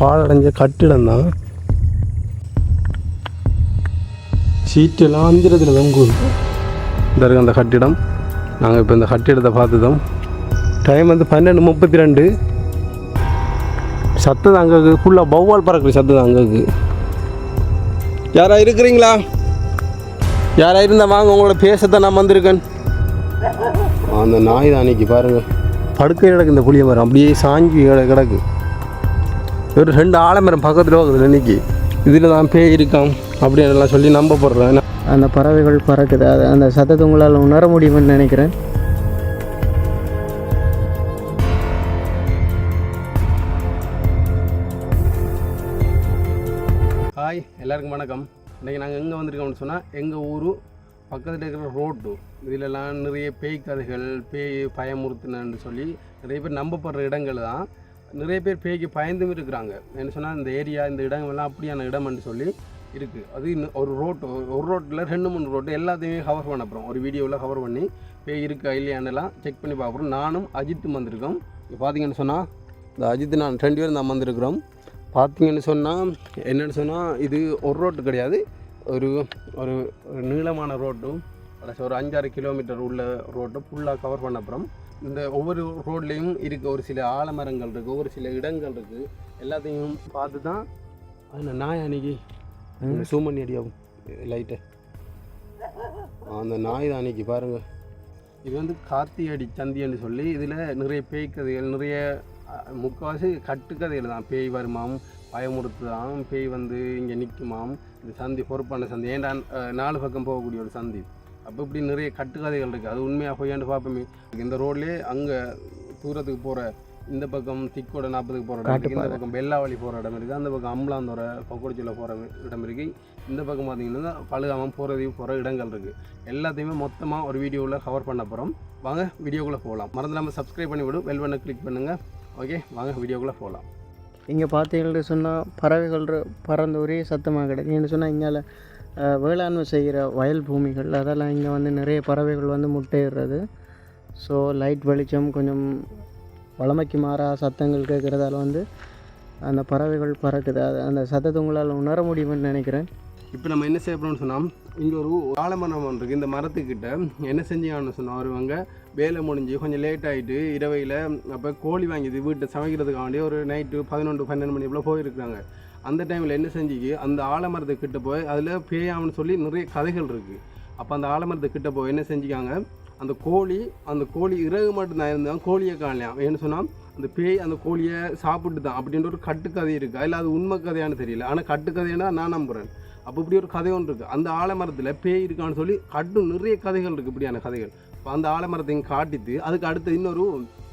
பாழடைஞ்ச கட்டிடம் தான். சீட்டெல்லாம் அந்திரத்தில் தொங்குது இந்த இருக்கு அந்த கட்டிடம். நாங்கள் இப்போ இந்த கட்டிடத்தை பார்த்துதோம் டைம் வந்து பன்னெண்டு முப்பத்தி ரெண்டு சத்தம் அங்கே ஃபுல்லாக பௌவால் பறக்குது சத்தம் அங்கே இருக்குது யாரா இருக்கிறீங்களா? யாரா இருந்தால் வாங்க உங்களோட பேசத்தான் நான் வந்திருக்கேன். அந்த நாய் தான் அன்னைக்கு பாருங்கள் படுக்கை கிடக்கு இந்த புளிய மரம் அப்படியே சாஞ்சி கிட- கிடக்கு. ஒரு ரெண்டு ஆலமரம் பக்கத்தில் இருக்குது இன்னைக்கு. இதில் தான் பேய் இருக்காம் அப்படின்னு எல்லாம் சொல்லி நம்பப்படுறேன் அந்த பறவைகள் பறக்குது. அது அந்த சத்தத்தை உங்களால் உணர முடியும்னு நினைக்கிறேன். ஹாய் எல்லாருக்கும் வணக்கம். இன்றைக்கி நாங்கள் எங்கே வந்திருக்கோம்னு சொன்னால் எங்கள் ஊர் பக்கத்தில் இருக்கிற ரோட்டு. இதிலெல்லாம் நிறைய பேய் கதைகள் பேய் பயமுறுத்தினு சொல்லி நிறைய பேர் நம்பப்படுற இடங்கள் தான். நிறைய பேர் பேய்க்கு பயந்தும் இருக்கிறாங்க. என்ன சொன்னால் இந்த ஏரியா இந்த இடங்கள்லாம் அப்படியான இடம்னு சொல்லி இருக்குது அது இன்னும் ஒரு ரோட்டு ஒரு ரோட்டில் ரெண்டு மூணு ரோட்டு எல்லாத்தையுமே கவர் பண்ண போகிறோம் ஒரு வீடியோவில் கவர் பண்ணி பேய் இருக்கா இல்லையானெல்லாம் செக் பண்ணி பார்க்குறோம். நானும் அஜித்தும் வந்திருக்கோம். இப்போ பார்த்தீங்கன்னு சொன்னால் இந்த அஜித் நான் ரெண்டு பேரும் தான் வந்திருக்கிறோம். பார்த்தீங்கன்னு சொன்னால் என்னென்னு சொன்னால் இது ஒரு ரோட்டு கிடையாது. ஒரு ஒரு நீளமான ரோட்டும் அதாச்சும் ஒரு அஞ்சாறு கிலோமீட்டர் உள்ள ரோட்டும் ஃபுல்லாக கவர் பண்ண அப்புறம் இந்த ஒவ்வொரு ரோட்லேயும் இருக்க. ஒரு சில ஆலமரங்கள் இருக்குது ஒரு சில இடங்கள் இருக்குது எல்லாத்தையும் பார்த்து தான் அந்த நாய் அன்னைக்கு சூம் பண்ணி அடியாகும். லைட்டை அந்த நாய் தான் அன்னைக்கு பாருங்கள் இது வந்து கார்த்திகடி சந்தின்னு சொல்லி இதில் நிறைய பேய் கதைகள் நிறைய முக்கால்வாசி கட்டுக்கதைகள் தான். பேய் வருமாம் பயமுறுத்துதாம் பேய் வந்து இங்கே நிற்குமாம் இது சந்தி பொறுப்பான சந்தி. ஏன்டா நாலு பக்கம் போகக்கூடிய ஒரு சந்தி அப்போ இப்படி நிறைய கட்டுக்கதைகள் இருக்குது அது உண்மையாக பொய்யாண்டு பார்ப்போமே. இந்த ரோட்லேயே அங்கே தூரத்துக்கு போகிற இந்த பக்கம் திக்கோட நாற்பதுக்கு போகிற இடம் இருக்குது இந்த பக்கம் வெள்ளாவளி போகிற இடம் இருக்குது அந்த பக்கம் அம்பலாந்தோரை பக்கோடிச்சில் போகிற இடம் இருக்குது இந்த பக்கம் பார்த்தீங்கன்னா பழுகாமல் போகிறதையும் போகிற இடங்கள் இருக்குது எல்லாத்தையுமே மொத்தமாக ஒரு வீடியோவில் கவர் பண்ண போகிறோம் வாங்க வீடியோக்குள்ளே போகலாம் மறந்துடாமல் சப்ஸ்கிரைப் பண்ணி விடு. பெல் பண்ண கிளிக் பண்ணுங்கள் ஓகே வாங்க வீடியோக்குள்ளே போகலாம் இங்கே பார்த்தீங்கன்னு சொன்னால் பறவைகள் பறந்து ஒரே சத்தமாக கிடையாது ஏன்னு சொன்னால் இங்கே வேளாண்மை செய்கிற வயல் பூமிகள் அதெல்லாம் இங்கே வந்து நிறைய பறவைகள் வந்து முட்டையிடுறது. ஸோ லைட் வெளிச்சம் கொஞ்சம் வளமைக்கு மாறா சத்தங்கள் கேட்குறதால வந்து அந்த பறவைகள் பறக்குது. அது அந்த சத்தத்தை உங்களால் உணர முடியும்னு நினைக்கிறேன். இப்போ நம்ம என்ன செய்ய போகிறோம்னு சொன்னால் இங்கே ஒரு ஆலமரம் ஒன்று இருக்குது இந்த மரத்துக்கிட்ட என்ன செஞ்சாங்கன்னு சொன்னால் வருவாங்க வேலை முடிஞ்சு கொஞ்சம் லேட் ஆகிட்டு இரவையில் அப்போ கோழி வாங்கிது வீட்டை சமைக்கிறதுக்காண்டி ஒரு நைட்டு பதினொன்று பன்னெண்டு மணி போல் போயிருக்காங்க. அந்த டைமில் என்ன செஞ்சுக்கு அந்த ஆலமரத்துக்கிட்ட போய் அதில் பேயாமன்னு சொல்லி நிறைய கதைகள் இருக்குது அப்போ அந்த ஆலமரத்துக்கிட்ட போய் என்ன செஞ்சுக்காங்க? அந்த கோழி அந்த கோழி இறகு மட்டும்தான் இருந்தால் கோழியை காணலாம். ஏன்னு சொன்னால் அந்த பேய் அந்த கோழியை சாப்பிட்டு தான் அப்படின்ற ஒரு கட்டுக்கதை இருக்குது இல்லை அது உண்மை கதையானு தெரியல. ஆனால் கட்டுக்கதையானா நான் நம்புகிறேன் அப்போ இப்படி ஒரு கதை ஒன்று இருக்குது அந்த ஆலமரத்தில் பேய் இருக்கான்னு சொல்லி கட்டு நிறைய கதைகள் இருக்குது இப்படியான கதைகள். இப்போ அந்த ஆலமரத்தையும் காட்டிட்டு அதுக்கு அடுத்து இன்னொரு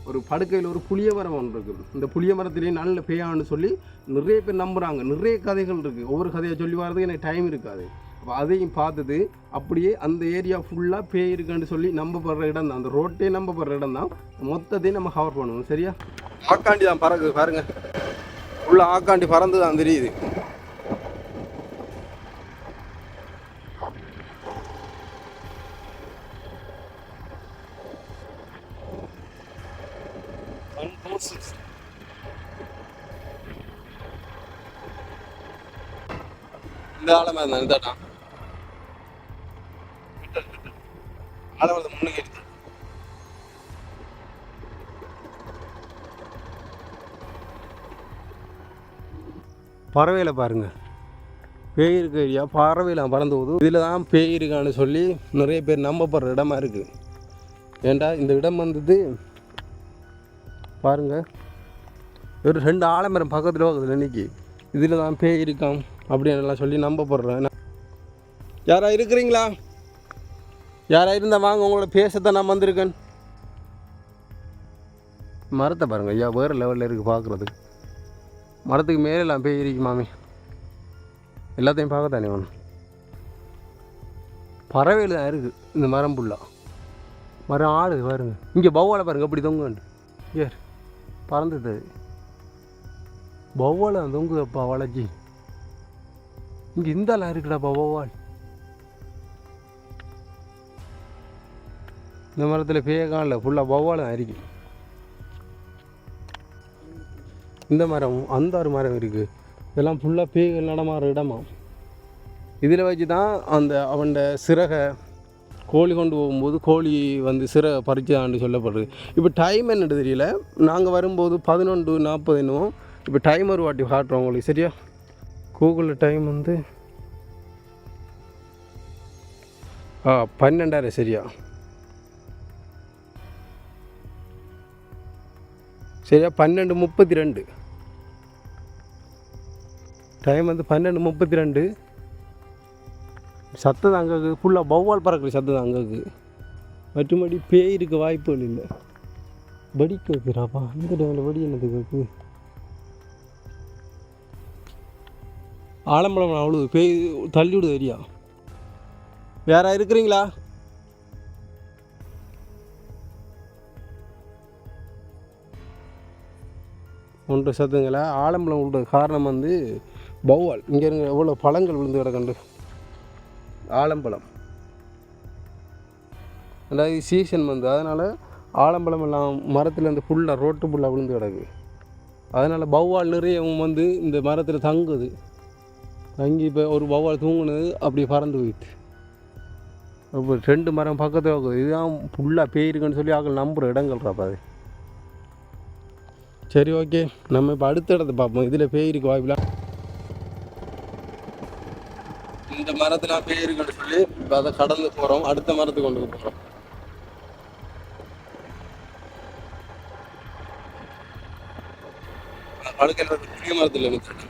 ஒரு படுக்கையில் ஒரு புளிய மரம் ஒன்று இருக்குது இந்த புளிய மரத்திலேயே நல்ல பேயான்னு சொல்லி நிறைய பேர் நம்புகிறாங்க நிறைய கதைகள் இருக்குது ஒவ்வொரு கதையை சொல்லி வர்றதுக்கு எனக்கு டைம் இருக்காது. அப்போ அதையும் பார்த்தது அப்படியே அந்த ஏரியா ஃபுல்லாக பேய் இருக்குன்னு சொல்லி நம்பப்படுற இடம் தான். அந்த ரோட்டே நம்பப்படுற இடம் தான். மொத்தத்தையும் நம்ம கவர் பண்ணுவோம். சரியா? ஆக்காண்டி தான் பறக்குது பாருங்க. உள்ள ஆக்காண்டி பறந்து தான் தெரியுது. இந்த ஆலமரம் முன்னுக்கு எடுத்து பறவையில் பாருங்க. பேய் இருக்க ஏரியா பறவையில் பறந்து போகுது இதில் தான் பேய் இருக்கான்னு சொல்லி நிறைய பேர் நம்பப்படுற இடமா இருக்குது ஏன்டா இந்த இடம் வந்தது பாருங்க. ஒரு ரெண்டு ஆலமரம் பக்கத்தில் இருக்குது இன்னைக்கு. இதில் தான் பேய் இருக்கான் அப்படின்னு எல்லாம் சொல்லி நம்பப்படுறேன். யாரா இருக்கிறீங்களா? யாரா இருந்தால் வாங்க உங்களோட பேசத்தான் நான் வந்திருக்கேன். மரத்தை பாருங்க ஐயா வேறு லெவலில் இருக்குது பார்க்குறதுக்கு மரத்துக்கு மேலே எல்லாம் பேய் இருக்கு மாமி. எல்லாத்தையும் பார்க்கத்தானே ஒன்று பறவையில் தான் இருக்குது இந்த மரம் ஃபுல்லாக மரம் ஆடுது பாருங்க. இங்கே பௌவாலை பாருங்கள் அப்படி தொங்குண்டு ஏர். பறந்துது. பவ்வாலை தொங்குதப்பா வளைஞ்சி. இங்கே இந்த இருக்குடாப்பா பவ்வால் இந்த மரத்தில் பேய காணல ஃபுல்லாக வௌவால் தான் இந்த மரம் அந்த ஒரு மரம் இருக்குது இதெல்லாம் ஃபுல்லாக பேய்கள் நடமாற இடமா. இதில் வச்சு தான் அந்த அவன் சிறகை கோழி கொண்டு போகும்போது கோழி வந்து சிற பறிச்சதான்னு சொல்லப்படுது. இப்போ டைம் என்னன்னு தெரியல. நாங்கள் வரும்போது பதினொன்று நாற்பது என்னவோ. இப்போ டைம் ஒரு வாட்டி காட்டுறோம் உங்களுக்கு சரியா? கூகுளில் டைம் வந்து ஆ பன்னெண்டாயிரம் சரியா? சரியா? பன்னெண்டு முப்பத்தி ரெண்டு. டைம் வந்து பன்னெண்டு முப்பத்தி ரெண்டு. சத்தம் அங்கே ஃபுல்லாக பௌவால் பறக்கிற சத்தம் அங்கே மற்றபடி பேய் இருக்க வாய்ப்புகள் இல்லை. படி கேட்குறாப்பா இந்த டைமில் படி என்னது கேட்கு ஆலம்பலம் அவ்வளோ பேய் தள்ளி விடுது ஏரியா வேற இருக்கிறீங்களா? ஒன்று சத்துங்களா ஆலம்பலம் விடுற காரணம் வந்து பௌவால் இங்கே இருங்க எவ்வளோ பழங்கள் விழுந்து கிடக்கண்டு? ஆலம்பழம் அதாவது சீசன் வந்து அதனால் ஆலம்பழம் எல்லாம் மரத்தில் ஃபுல்லாக ரோட்டு புல்லாக விழுந்து கிடக்கு. அதனால் பௌவால் நிறையவும் வந்து இந்த மரத்தில் தங்குது. தங்கி இப்போ ஒரு பௌவால் தூங்குனது அப்படி பறந்து போயிட்டு. இப்போ ரெண்டு மரம் பக்கத்தில் இருக்குது. இதுதான் ஃபுல்லாக பேயிருக்குன்னு சொல்லி ஆக்கள் நம்புகிற இடங்கள் அது சரி ஓகே நம்ம இப்போ அடுத்த இடத்த பார்ப்போம். இதில் பேய் இருக்கு வாய்ப்பில் இந்த மரத்தில் பேய் இருக்குன்னு சொல்லி இப்போ அதை கடந்து போகிறோம் அடுத்த மரத்துக்கு கொண்டு போகிறோம் படுக்கையில் புளிய மரத்தில் நிறுத்திட்டு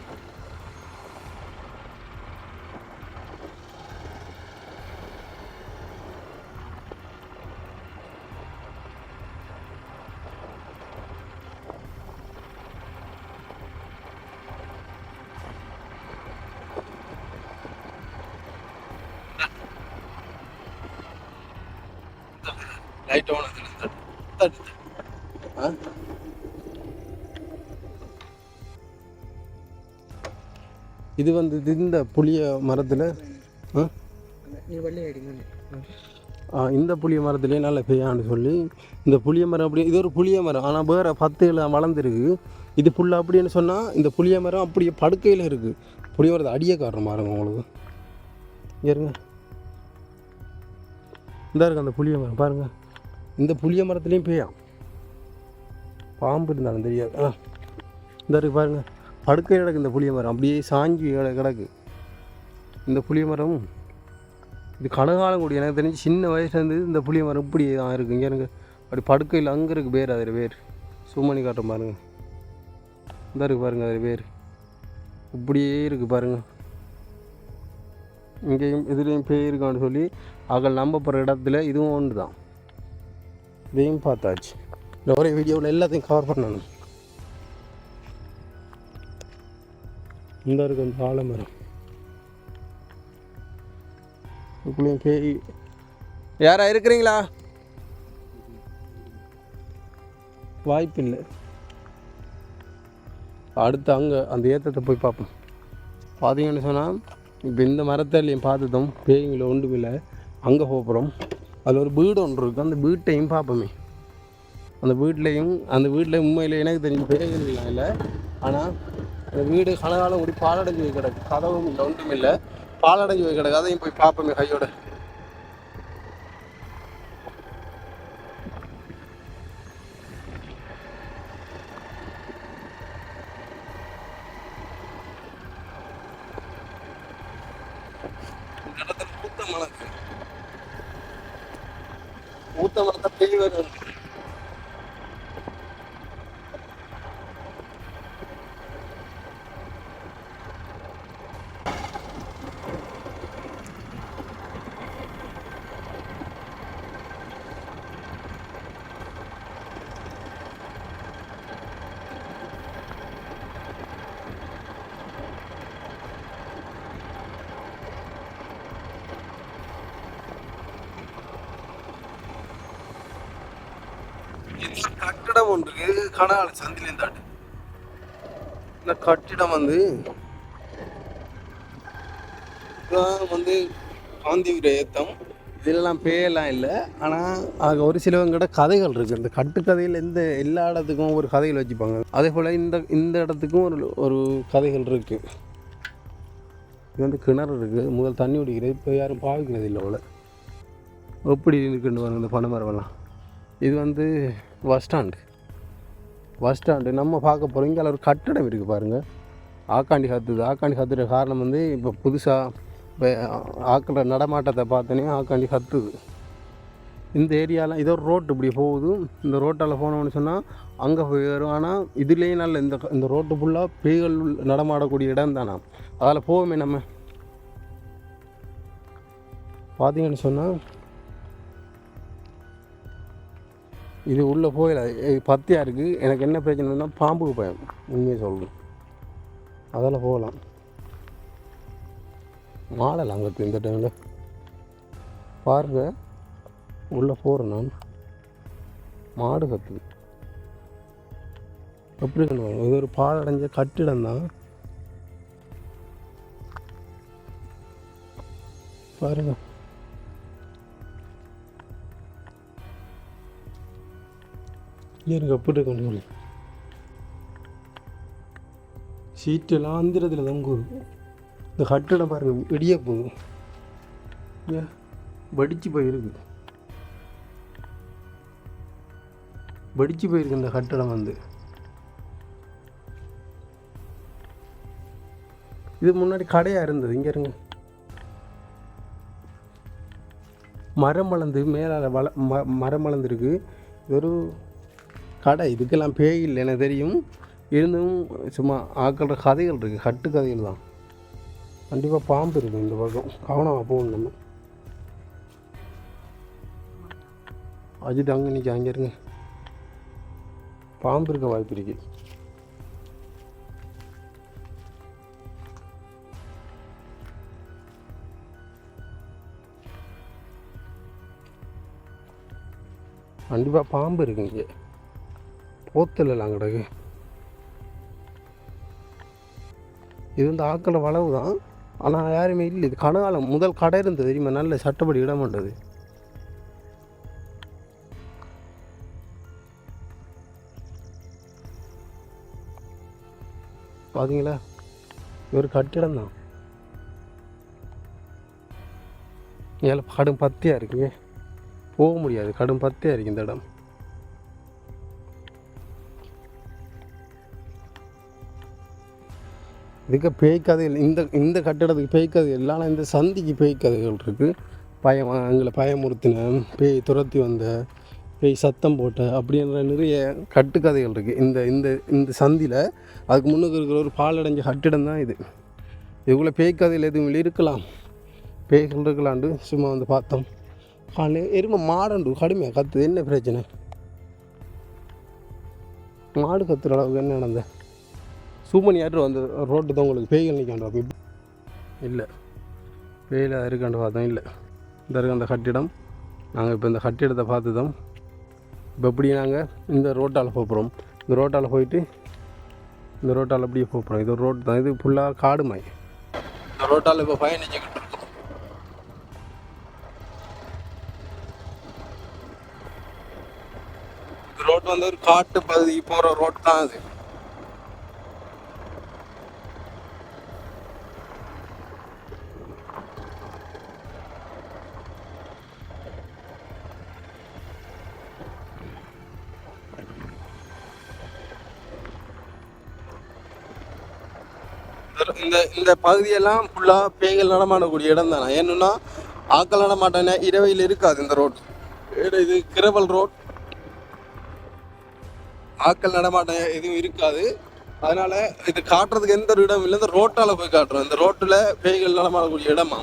இது வந்து இந்த புளிய மரத்தில் இந்த புளிய மரத்துலேயே நல்ல பெய்யான்னு சொல்லி இந்த புளிய மரம் அப்படி இது ஒரு புளிய மரம். ஆனால் வேறு பத்துகளை வளர்ந்துருக்கு. இது ஃபுல்லாக அப்படின்னு சொன்னால் இந்த புளிய மரம் அப்படியே படுக்கையில் இருக்குது புளிய மரத்தை அடிய காரணம் பாருங்க உங்களுக்கு. இங்க இருங்க. இந்த இருக்கு அந்த புளிய மரம் பாருங்க. இந்த புளிய மரத்துலேயும் பெய்யாம் பாம்பு இருந்தாலும் தெரியாது. ஆ இந்த இருக்கு பாருங்கள் படுக்கை கிடக்கு இந்த புளிய மரம். அப்படியே சாஞ்சி கிடக்கு. இந்த புளிய மரம் இது கடகாலம் கூடிய எனக்கு தெரிஞ்சு சின்ன வயசுலேருந்து இந்த புளிய மரம் இப்படி தான் இருக்குது இங்கே எனக்கு அப்படி படுக்கையில் அங்கே இருக்குது பேர் அதில் பேர். சும்மணி காட்டம் பாருங்கள் இந்த இருக்கு பாருங்க அதில் பேர். இப்படியே இருக்குது பாருங்க. இங்கேயும் இதுலேயும் பேய் இருக்கான்னு சொல்லி அகல் நம்பப்படுற இடத்துல இதுவும் ஒன்று தான் இதையும் பார்த்தாச்சு இந்த ஒரே வீடியோவில் எல்லாத்தையும் கவர் பண்ணணும். இந்த இருக்கு அந்த ஆலமரம் இதுக்குள்ளேயும் பேய் யாரா இருக்கிறீங்களா? வாய்ப்பு இல்லை. அடுத்து அங்கே அந்த ஏற்றத்தை போய் பார்ப்போம். பார்த்தீங்கன்னு சொன்னால் இப்போ இந்த மரத்தள்ளியும் பார்த்துட்டோம் பேய்களை ஒன்றும் இல்லை. அங்கே போகிறோம் அதில் ஒரு வீடு ஒன்று இருக்குது அந்த வீட்டையும் பார்ப்போமே. அந்த வீட்லேயும் அந்த வீட்டில் உண்மையில் எனக்கு தெரிஞ்ச பேய்கள் இல்லை. ஆனால் அந்த வீடு கனகாலம் கூடி பாலடைஞ்சு போய் கிடக்கு. கதவும் இல்லை ஒன்றும் இல்லை. பாலடைஞ்சு போய் கிடக்கு. அதையும் போய் பார்ப்போமே கையோட இந்த இடத்துல ஊத்த மணக்கு ஊத்த மரத்தை பேய் வரும் இந்த கட்டிடம் ஒன்று கனால சந்திலேருந்து தாட்டு இந்த கட்டிடம் வந்து வந்து காந்தி ஏத்தம் இதெல்லாம் பேயெல்லாம் இல்லை. ஆனால் அங்கே ஒரு சிலவங்கிட்ட கதைகள் இருக்குது இந்த கட்டுக்கதையில் எந்த எல்லா இடத்துக்கும் ஒரு கதைகள் வச்சுப்பாங்க. அதே போல் இந்த இந்த இடத்துக்கும் ஒரு ஒரு கதைகள் இருக்குது இது வந்து கிணறு இருக்குது முதல் தண்ணி குடிக்கிறது. இப்போ யாரும் பாவிக்கிறது இல்லை அவ்வளோ எப்படி இருக்குன்னு பாருங்க இந்த பனைமரமெல்லாம்? இது வந்து பஸ் ஸ்டாண்டு பஸ் ஸ்டாண்டு நம்ம பார்க்க போகிறோம் இங்கே ஒரு கட்டடம் இருக்குது பாருங்கள் ஆக்காண்டி கத்துது ஆக்காண்டி கத்துற காரணம் வந்து இப்போ புதுசாக இப்போ ஆக்கிற நடமாட்டத்தை பார்த்தோன்னே ஆக்காண்டி கத்துது இந்த ஏரியாலாம் இதோ ரோட்டு இப்படி போகுது. இந்த ரோட்டால் போனோம்னு சொன்னால் அங்கே போய் வரும் ஆனால் இதுலேயே நல்ல இந்த இந்த ரோட்டு ஃபுல்லாக பேய்கள் நடமாடக்கூடிய இடம் தானா? அதில் போவோமே நம்ம. பார்த்தீங்கன்னு சொன்னால் இது உள்ளே போயில பத்தியாக இருக்குது எனக்கு என்ன பிரச்சனைனா பாம்புக்கு பயம். உண்மையை சொல்லணும். அதில் போகலாம். மாலை அங்கே இந்த டைமில் பாருங்க. உள்ளே போகிறேன் நான். மாடு கத்து. எப்படி பண்ணுவாங்க இது ஒரு பாழடைஞ்ச கட்டிடம் தான். பாருங்கள் எனக்கு எப்படி கொண்டு சொல்லி சீட்டெல்லாம் ஆந்திரத்தில் தங்குது இந்த கட்டிடம் பாருங்க வெடிய போகுது ஏன் வடிச்சு போயிருக்கு. வடிச்சு போயிருக்கு இந்த கட்டடம் வந்து. இது முன்னாடி கடையாக இருந்தது இங்கே இருங்க. மரம் வளர்ந்து மேலால் வள ம மரம் வளர்ந்துருக்கு. ஒரு கடை இதுக்கெல்லாம் பேய் இல்லை எனக்கு தெரியும். இருந்தும் சும்மா ஆக்கிற கதைகள் இருக்குது கட்டு கதைகள் தான். கண்டிப்பாக பாம்பு இருக்குது இந்த பக்கம். கவனமாக போகணும் நம்ம. அஜித் அங்கே நிற்க அங்கே இருங்க. பாம்பு இருக்க வாய்ப்பு இருக்கு. கண்டிப்பாக பாம்பு இருக்குங்க இங்கே. போத்தலாம் கிடக்கு. இது வந்து ஆக்கள வளவு தான். ஆனால் யாருமே இல்லை. இது கனகாலம் முதல் கடை இருந்தது தெரியுமா? நல்ல சட்டப்படி இடம் பண்ணுறது பார்த்தீங்களா ஒரு கட்டிடம் தான். ஏழை கடும் பத்தியாக இருக்குங்க. போக முடியாது. கடும் பத்தியாக இருக்கு இந்த இடம். இதுக்கு பேய் கதைகள் இந்த இந்த கட்டிடத்துக்கு பேய் கதைகள் இல்லை இந்த சந்திக்கு பேய் கதைகள் இருக்குது பயம் எங்களை பயமுறுத்தின பேய் துரத்தி வந்த பேய் சத்தம் போட்ட அப்படின்ற நிறைய கட்டுக்கதைகள் இருக்குது இந்த இந்த இந்த சந்தியில் அதுக்கு முன்னுக்கு இருக்கிற ஒரு பாலடைஞ்ச கட்டிடம் தான் இது. இதுக்குள்ளே பேய் கதையில் எதுவும் இருக்கலாம். பேய்கள் இருக்கலாண்டு சும்மா வந்து பார்த்தோம். காலையில் எருமை மாடண்டு கடுமையாக கத்துது. என்ன பிரச்சனை? மாடு கத்துற அளவுக்கு என்ன நடந்த சூமணி ஆட்டு வந்து ரோட்டு தான் உங்களுக்கு பேய்கள் நிற்காண்டா இல்லை. பேயில் இருக்காண்டு பார்த்தோம் இல்லை. இந்த இருக்க அந்த கட்டிடம். நாங்கள் இப்போ இந்த கட்டிடத்தை பார்த்து தான் இப்போ எப்படி நாங்கள் இந்த ரோட்டால் போகிறோம். இந்த ரோட்டால் போயிட்டு இந்த ரோட்டால் அப்படியே போகிறோம். இது ஒரு ரோட் தான். இது ஃபுல்லாக காடு மாய் இந்த ரோட்டால் இப்போ பயணிச்சுக்கிட்டு இருக்கோம். இந்த ரோட் வந்து ஒரு காட்டு பகுதி போகிற ரோட் தான் அது. இந்த இந்த பகுதியெல்லாம் ஃபுல்லாக பேய்கள் நடமாடக்கூடிய இடம் தானே? ஏன்னா ஆக்கள் நடமாட்டேன்னா இரவையில் இருக்காது இந்த ரோட் இது கிரவல் ரோட் ஆக்கள் நடமாட்டம் எதுவும் இருக்காது. அதனால இது காட்டுறதுக்கு எந்த ஒரு இடம் இல்லை. இந்த ரோட்டால போய் காட்டுறோம். இந்த ரோட்டில் பேய்கள் நடமாடக்கூடிய இடமா?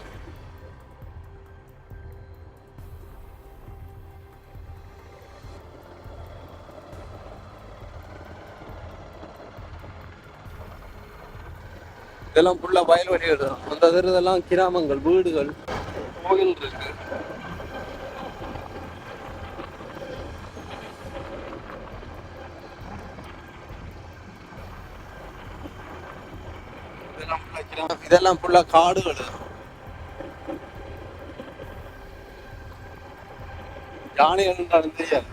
இதெல்லாம் ஃபுல்லாக வயல்வெளிகள் தான். அந்த இதெல்லாம் கிராமங்கள் வீடுகள் கோயில் இருக்கு இதெல்லாம் full காடுகள். யானைகள் இருந்தாலும் தெரியாது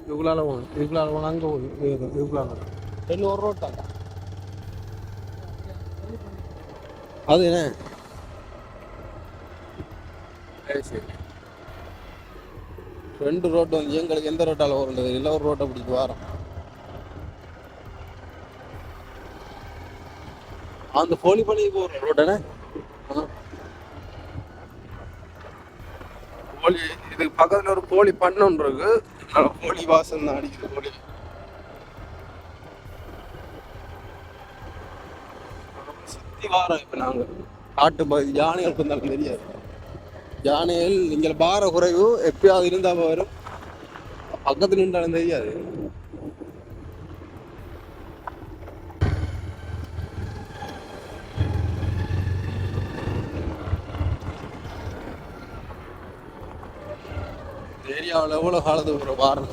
இதுக்குள்ளால போகணும் இதுக்குள்ளால போனால் அங்கே போகணும் இதுக்குள்ளால ரெண்டு ஒரு ரோட்டாங்க அது என்ன? சரி சரி. ரெண்டு ரோட்டு வந்து எங்களுக்கு எந்த ரோட்டால் வருன்றது இல்லை ஒரு ரோட்டை பிடிச்சி வரோம். அந்த போலி பண்ணி போகிற ரோட்டானே கோழி இதுக்கு பக்கத்தில் ஒரு கோழி பண்ணொன்று இருக்கு. கோழி வாசம் தான் அடிக்குது கோழி சுற்றி வாரம் இப்போ நாங்கள் காட்டு பகுதி யானைகளுக்கு இருந்தாலும் தெரியாது. யானைகள் இங்கே பார குறைவு எப்பயாவது இருந்தால் வரும் பக்கத்தில் இருந்தாலும் தெரியாது ஏரியாவில் எவ்வளோ காலத்துக்கு ஒரு பாரம்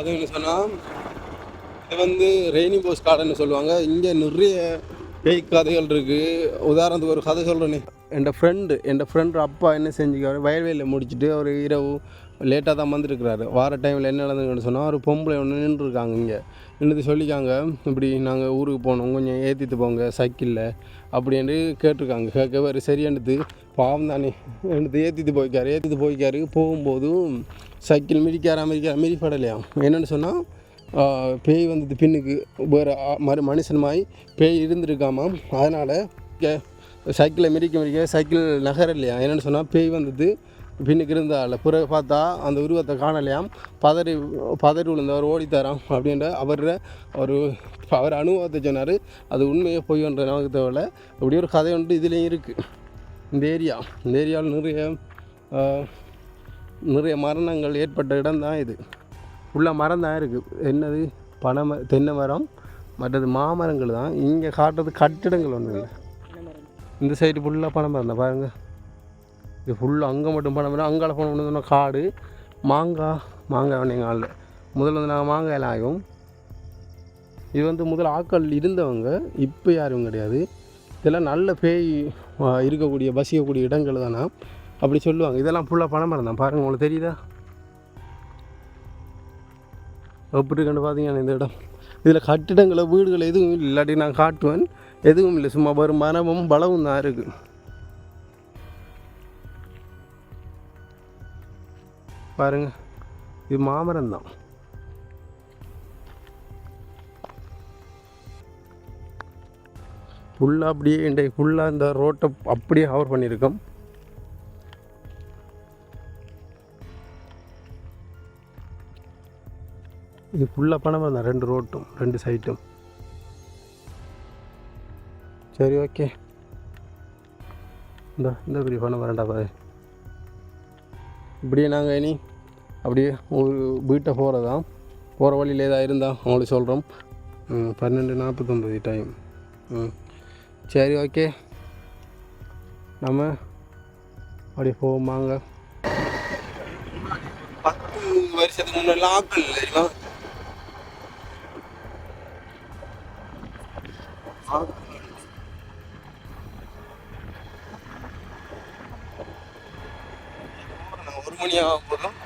அதுன்னு சொன்னால் இது வந்து ரெய்னி போஸ் கார்டன் சொல்லுவாங்க. இங்கே நிறைய பேய் கதைகள் இருக்குது உதாரணத்துக்கு ஒரு கதை சொல்கிறேனே என் ஃப்ரெண்டு என் ஃப்ரெண்டு அப்பா என்ன செஞ்சுக்காரு வயல்வெளியில் முடிச்சுட்டு அவர் இரவு லேட்டாக தான் வந்திருக்கிறாரு. வார டைமில் என்ன நடந்ததுன்னு சொன்னால் ஒரு பொம்பளை ஒன்று நின்றுருக்காங்க இங்கே. நின்று சொல்லிக்காங்க இப்படி நாங்கள் ஊருக்கு போனோம். கொஞ்சம் ஏற்றிட்டு போங்க சைக்கிளில். அப்படின்ட்டு கேட்டிருக்காங்க. கேட்க வேறு சரியானது பாவம் தானே. எடுத்து ஏற்றிட்டு போய்க்காரு. ஏற்றிட்டு போய்க்காரு. போகும்போதும் சைக்கிள் மிதிக்காரா மிதிக்கார மிதிப்படலையாம் என்னென்னு சொன்னால் பேய் வந்தது பின்னுக்கு. வேறு மறு மனுஷன் மாதிரி பேய் இருந்திருக்காமாம் அதனால் சைக்கிளை மிதிக்க மிதிக்க சைக்கிள் நகரலையா? என்னென்னு சொன்னால் பேய் வந்தது பின்னுக்கு இருந்தால. பிறகு பார்த்தா அந்த உருவத்தை காணலையாம் பதறி பதறி விழுந்தவர் ஓடித்தாராம் அப்படின்ற அவர் ஒரு அவர் அனுபவத்தை சொன்னார். அது உண்மையை பொய்ன்ற நமக்கு தேவையில்ல. இப்படி ஒரு கதை ஒன்று இதுலேயும் இருக்குது இந்த ஏரியா. இந்த ஏரியாவில் நிறைய நிறைய மரணங்கள் ஏற்பட்ட இடம் தான் இது. ஃபுல்லாக மரம் தான் இருக்குது என்னது? பனை தென்னை மரம் மற்றது மாமரங்கள் தான். இங்கே காட்டுறது கட்டிடங்கள் ஒன்றும் இல்லை. இந்த சைடு ஃபுல்லாக பனை மரம் தான் பாருங்கள் இது ஃபுல்லாக அங்கே மட்டும் பனை மரம் அங்கால போன ஒன்று காடு மாங்காய் மாங்காய் ஒன்று எங்கள் ஆளில். முதல்ல வந்து நாங்கள் மாங்காய் எல்லாம் ஆகும் இது வந்து முதல் ஆக்கள் இருந்தவங்க இப்போ யாரும் கிடையாது. இதெல்லாம் நல்ல பேய் இருக்கக்கூடிய வசிக்கக்கூடிய இடங்கள் தானே. அப்படி சொல்லுவாங்க. இதெல்லாம் ஃபுல்லாக பனை மரம் தான். பாருங்கள் உங்களுக்கு தெரியுதா? எப்படி கண்டு பார்த்தீங்கன்னா இந்த இடம். இதில் கட்டிடங்களை வீடுகள் எதுவும் இல்லை. இல்லாட்டி நான் காட்டுவேன். எதுவும் இல்லை. சும்மா வரும் மரமும் பலவும் தான் இருக்குது பாருங்க இது மாமரம் தான். ஃபுல்லாக அப்படியே இன்றைக்கு ஃபுல்லாக இந்த ரோட்டை அப்படியே கவர் பண்ணியிருக்கோம். இது ஃபுல்லாக பணம் தான் ரெண்டு ரோட்டும் ரெண்டு சைட்டும் சரி ஓகே இந்த இந்த பெரிய பணம் வரண்டா பாரு. இப்படியே நாங்கள் இனி அப்படியே ஒரு வீட்டை போகிறதான் போகிற வழியில் ஏதாவது இருந்தால் அவங்களுக்கு சொல்கிறோம் பன்னெண்டு நாற்பத்தொம்பது டைம் ம் சரி ஓகே நம்ம அப்படியே போவோமாங்க பத்து வருஷத்துக்கு முன்னாடி ஆக்கள் தெரியுமா ஒரு மணி ஆகும் போதும்